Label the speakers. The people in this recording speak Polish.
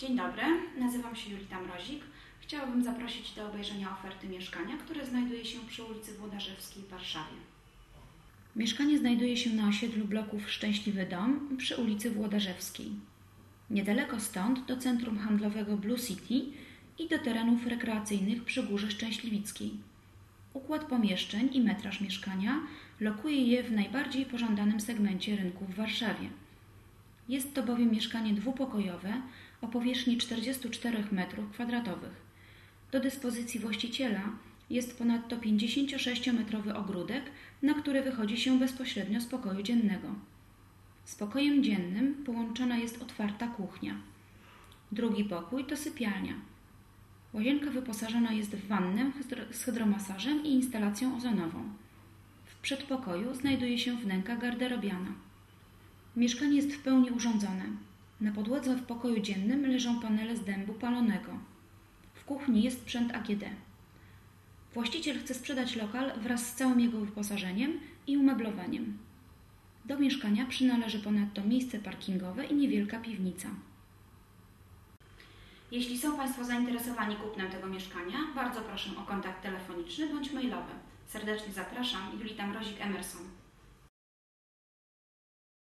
Speaker 1: Dzień dobry, nazywam się Julita Mrozik. Chciałabym zaprosić do obejrzenia oferty mieszkania, które znajduje się przy ulicy Włodarzewskiej w Warszawie. Mieszkanie znajduje się na osiedlu bloków Szczęśliwy Dom przy ulicy Włodarzewskiej. Niedaleko stąd do centrum handlowego Blue City i do terenów rekreacyjnych przy Górze Szczęśliwickiej. Układ pomieszczeń i metraż mieszkania lokuje je w najbardziej pożądanym segmencie rynku w Warszawie. Jest to bowiem mieszkanie dwupokojowe o powierzchni 44 m2. Do dyspozycji właściciela jest ponadto 56-metrowy ogródek, na który wychodzi się bezpośrednio z pokoju dziennego. Z pokojem dziennym połączona jest otwarta kuchnia. Drugi pokój to sypialnia. Łazienka wyposażona jest w wannę z hydromasażem i instalacją ozonową. W przedpokoju znajduje się wnęka garderobiana. Mieszkanie jest w pełni urządzone. Na podłodze w pokoju dziennym leżą panele z dębu palonego. W kuchni jest sprzęt AGD. Właściciel chce sprzedać lokal wraz z całym jego wyposażeniem i umeblowaniem. Do mieszkania przynależy ponadto miejsce parkingowe i niewielka piwnica. Jeśli są Państwo zainteresowani kupnem tego mieszkania, bardzo proszę o kontakt telefoniczny bądź mailowy. Serdecznie zapraszam, Julita Mrozik-Emerson.